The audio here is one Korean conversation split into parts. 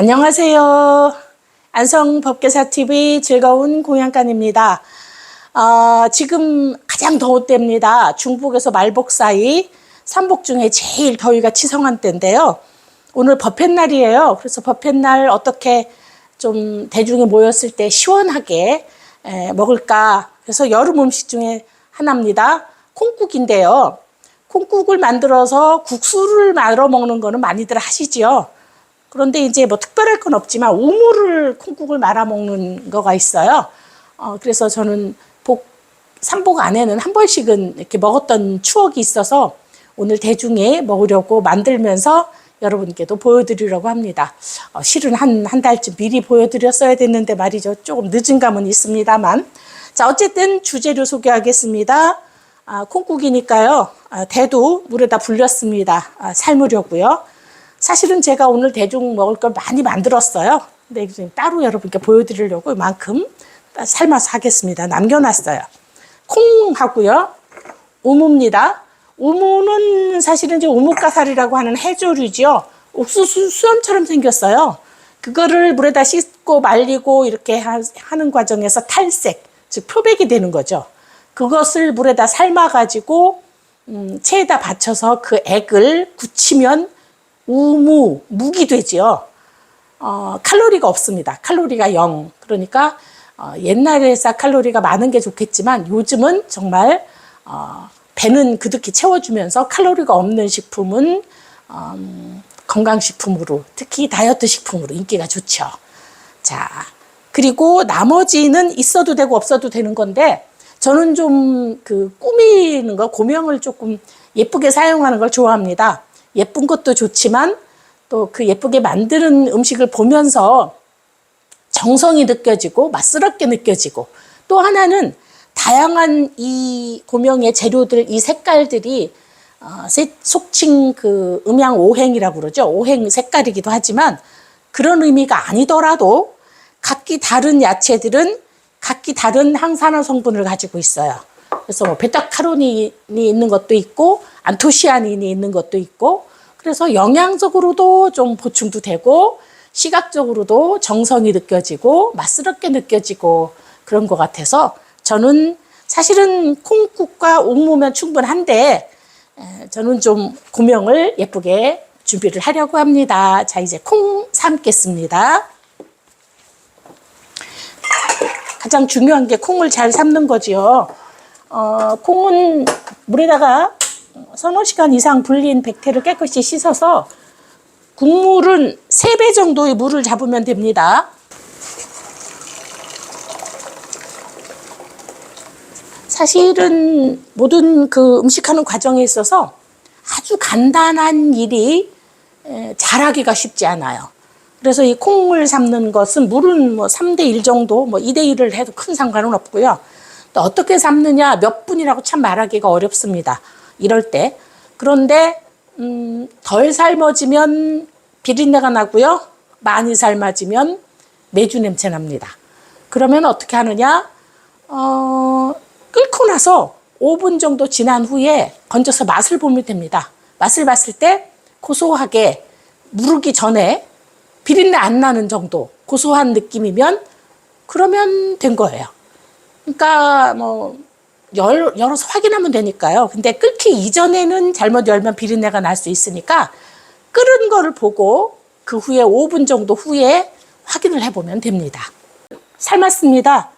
안녕하세요. 안성법계사TV 즐거운 공양간입니다. 어, 지금 가장 더울 때입니다. 중북에서 말복 사이 삼복 중에 제일 더위가 치성한 때인데요. 오늘 법회날이에요. 그래서 법회날 어떻게 좀 대중이 모였을 때 시원하게 에, 먹을까. 그래서 여름 음식 중에 하나입니다. 콩국인데요. 콩국을 만들어서 국수를 말아 먹는 거는 많이들 하시지요. 그런데 이제 뭐 특별할 건 없지만 우무를 콩국을 말아 먹는 거가 있어요. 어, 그래서 저는 복, 삼복 안에는 한 번씩은 이렇게 먹었던 추억이 있어서 오늘 대중에 먹으려고 만들면서 여러분께도 보여드리려고 합니다. 어, 실은 한, 한 달쯤 미리 보여드렸어야 됐는데 말이죠. 조금 늦은 감은 있습니다만. 자, 어쨌든 주재료 소개하겠습니다. 아, 콩국이니까요. 아, 대두 물에다 불렸습니다. 아, 삶으려고요. 사실은 제가 오늘 대중 먹을 걸 많이 만들었어요. 근데 따로 여러분께 보여드리려고 이만큼 삶아서 하겠습니다. 남겨놨어요. 콩하고요. 우무입니다. 우무는 사실은 이제 우뭇가살이라고 하는 해조류죠. 옥수수 수염처럼 생겼어요. 그거를 물에다 씻고 말리고 이렇게 하- 하는 과정에서 탈색, 즉 표백이 되는 거죠. 그것을 물에다 삶아가지고 음, 체에다 받쳐서 그 액을 굳히면 우무, 묵이 되지요. 어, 칼로리가 없습니다. 칼로리가 0. 그러니까 어, 옛날에 싹 칼로리가 많은 게 좋겠지만 요즘은 정말 어, 배는 그득히 채워주면서 칼로리가 없는 식품은 음, 건강식품으로 특히 다이어트 식품으로 인기가 좋죠. 자, 그리고 나머지는 있어도 되고 없어도 되는 건데 저는 좀 그 꾸미는 거, 고명을 조금 예쁘게 사용하는 걸 좋아합니다. 예쁜 것도 좋지만 또 그 예쁘게 만드는 음식을 보면서 정성이 느껴지고 맛스럽게 느껴지고 또 하나는 다양한 이 고명의 재료들, 이 색깔들이 어, 세- 속칭 그 음양 오행이라고 그러죠. 오행 색깔이기도 하지만 그런 의미가 아니더라도 각기 다른 야채들은 각기 다른 항산화 성분을 가지고 있어요. 그래서 뭐 베타카로닌이 있는 것도 있고 안토시아닌이 있는 것도 있고 그래서 영양적으로도 좀 보충도 되고 시각적으로도 정성이 느껴지고 맛스럽게 느껴지고 그런 것 같아서 저는 사실은 콩국과 옥무면 충분한데 에, 저는 좀 고명을 예쁘게 준비를 하려고 합니다. 자 이제 콩 삶겠습니다. 가장 중요한 게 콩을 잘 삶는 거지요. 어, 콩은 물에다가 서너 시간 이상 불린 백태를 깨끗이 씻어서 국물은 3배 정도의 물을 잡으면 됩니다. 사실은 모든 그 음식하는 과정에 있어서 아주 간단한 일이 에, 잘하기가 쉽지 않아요. 그래서 이 콩을 삶는 것은 물은 뭐 3대 1 정도, 뭐 2대 1을 해도 큰 상관은 없고요. 또 어떻게 삶느냐 몇 분이라고 참 말하기가 어렵습니다. 이럴 때. 그런데 음, 덜 삶아지면 비린내가 나고요. 많이 삶아지면 매주 냄새 납니다. 그러면 어떻게 하느냐? 어, 끓고 나서 5분 정도 지난 후에 건져서 맛을 보면 됩니다. 맛을 봤을 때 고소하게 무르기 전에 비린내 안 나는 정도 고소한 느낌이면 그러면 된 거예요. 그러니까 뭐 열, 열어서 확인하면 되니까요. 근데 끓기 이전에는 잘못 열면 비린내가 날 수 있으니까 끓은 거를 보고 그 후에 5분 정도 후에 확인을 해보면 됩니다. 삶았습니다.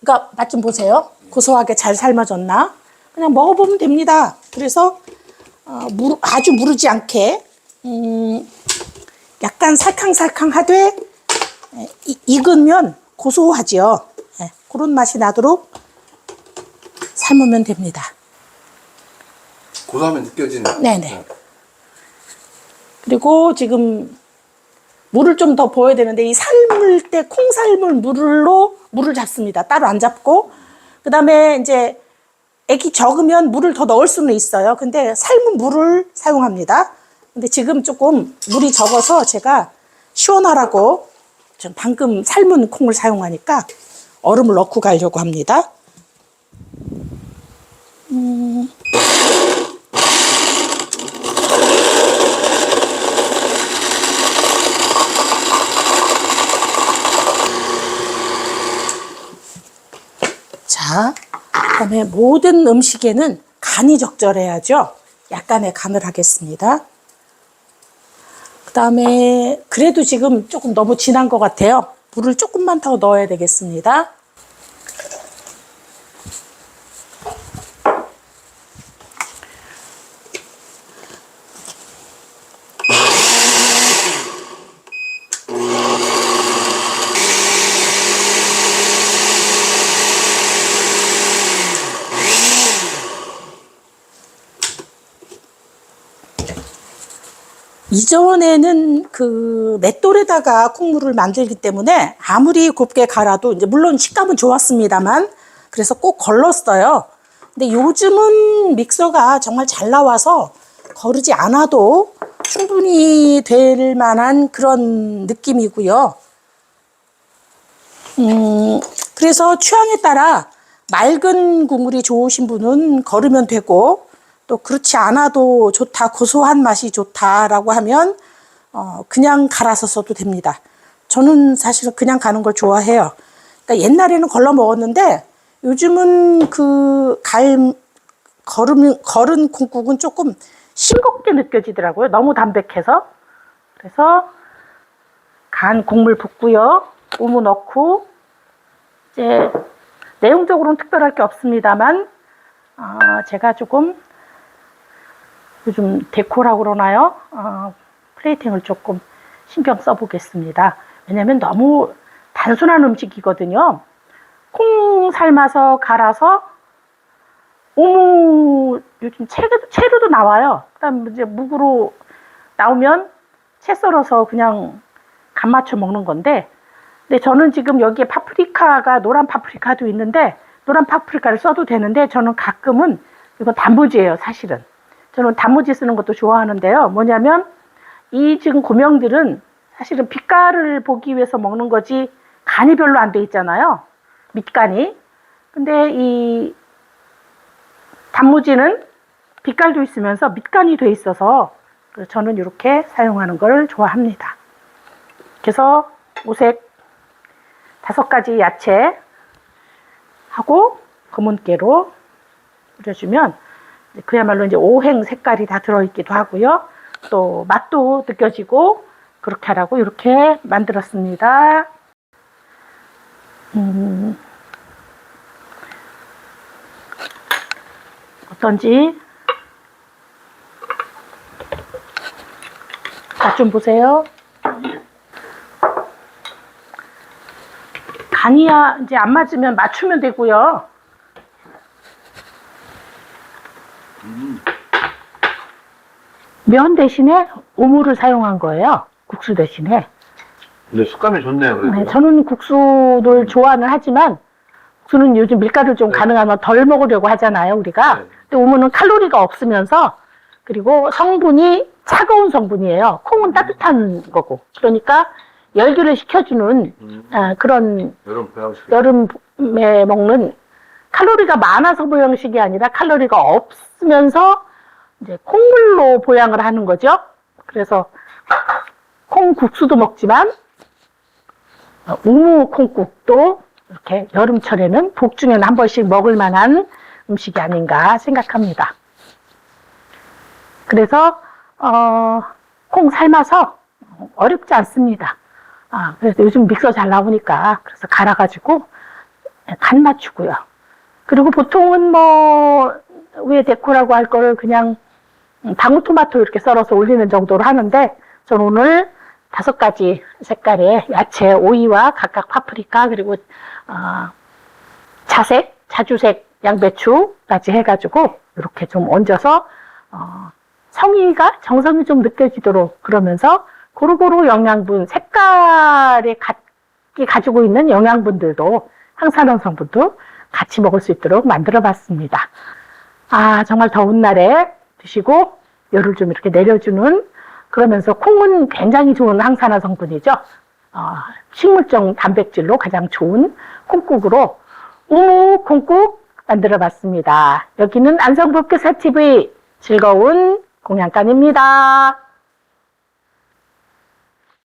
그러니까 맛 좀 보세요. 고소하게 잘 삶아졌나? 그냥 먹어보면 됩니다. 그래서 어, 무, 아주 무르지 않게 음, 약간 살캉살캉하되 익으면 고소하지요. 예, 그런 맛이 나도록 삶으면 됩니다. 고소하면 느껴지는. 네네. 그리고 지금 물을 좀 더 부어야 되는데 이 삶을 때 콩 삶을 물로 물을 잡습니다. 따로 안 잡고 그 다음에 이제 액이 적으면 물을 더 넣을 수는 있어요. 근데 삶은 물을 사용합니다. 근데 지금 조금 물이 적어서 제가 시원하라고 전 방금 삶은 콩을 사용하니까 얼음을 넣고 가려고 합니다. 음. 자, 그다음에 모든 음식에는 간이 적절해야죠. 약간의 간을 하겠습니다. 그다음에 그래도 지금 조금 너무 진한 것 같아요. 물을 조금만 더 넣어야 되겠습니다. 이전에는 그 맷돌에다가 콩물을 만들기 때문에 아무리 곱게 갈아도 이제 물론 식감은 좋았습니다만 그래서 꼭 걸렀어요. 근데 요즘은 믹서가 정말 잘 나와서 거르지 않아도 충분히 될 만한 그런 느낌이고요. 음, 그래서 취향에 따라 맑은 국물이 좋으신 분은 걸으면 되고 또 그렇지 않아도 좋다, 고소한 맛이 좋다라고 하면 어, 그냥 갈아서 써도 됩니다. 저는 사실은 그냥 가는 걸 좋아해요. 그러니까 옛날에는 걸러 먹었는데 요즘은 그 갈, 걸음, 걸은 콩국은 조금 싱겁게 느껴지더라고요. 너무 담백해서. 그래서 간 국물 붓고요. 우무 넣고 이제 내용적으로는 특별할 게 없습니다만 어, 제가 조금 요즘 데코라고 그러나요? 어, 플레이팅을 조금 신경 써보겠습니다. 왜냐면 너무 단순한 음식이거든요. 콩 삶아서 갈아서 오무 요즘 채도, 채로도 나와요. 그다음 이제 묵으로 나오면 채 썰어서 그냥 간 맞춰 먹는 건데 근데 저는 지금 여기에 파프리카가 노란 파프리카도 있는데 노란 파프리카를 써도 되는데 저는 가끔은 이건 단무지예요, 사실은. 저는 단무지 쓰는 것도 좋아하는데요. 뭐냐면 이 지금 고명들은 사실은 빛깔을 보기 위해서 먹는 거지 간이 별로 안 돼 있잖아요. 밑간이. 근데 이 단무지는 빛깔도 있으면서 밑간이 돼 있어서 저는 이렇게 사용하는 걸 좋아합니다. 그래서 오색 다섯 가지 야채 하고 검은깨로 뿌려주면 그야말로 이제 오행 색깔이 다 들어있기도 하고요. 또 맛도 느껴지고 그렇게 하라고 이렇게 만들었습니다. 음, 어떤지 맛 좀 보세요. 간이야 이제 안 맞으면 맞추면 되고요. 면 대신에 오물을 사용한 거예요. 국수 대신에. 근데 식감이 좋네요. 그래도. 네, 저는 국수를 좋아는 하지만 국수는 요즘 밀가루 좀 네. 가능하면 덜 먹으려고 하잖아요, 우리가. 네. 근데 오물은 칼로리가 없으면서 그리고 성분이 차가운 성분이에요. 콩은 따뜻한 거고. 그러니까 열기를 식혀주는 음, 아, 그런 여름 보양식. 여름에 먹는 칼로리가 많아서 보양식이 아니라 칼로리가 없으면서 이제 콩물로 보양을 하는 거죠. 그래서 콩국수도 먹지만 어, 우무 콩국도 이렇게 여름철에는 복중에는 한 번씩 먹을 만한 음식이 아닌가 생각합니다. 그래서 어, 콩 삶아서 어렵지 않습니다. 아, 그래서 요즘 믹서 잘 나오니까 그래서 갈아가지고 간 맞추고요. 그리고 보통은 뭐 위에 데코라고 할 거를 그냥 방울토마토 이렇게 썰어서 올리는 정도로 하는데 전 오늘 다섯 가지 색깔의 야채, 오이와 각각 파프리카 그리고 어, 자색, 자주색, 양배추까지 해가지고 이렇게 좀 얹어서 어, 성의가 정성이 좀 느껴지도록 그러면서 고루고루 영양분, 색깔에 갖기 가지고 있는 영양분들도 항산화 성분도 같이 먹을 수 있도록 만들어 봤습니다. 아, 정말 더운 날에 드시고 열을 좀 이렇게 내려주는 그러면서 콩은 굉장히 좋은 항산화 성분이죠. 어, 식물성 단백질로 가장 좋은 콩국으로 우무 콩국 만들어 봤습니다. 여기는 안성북교사 TV 즐거운 공양간입니다.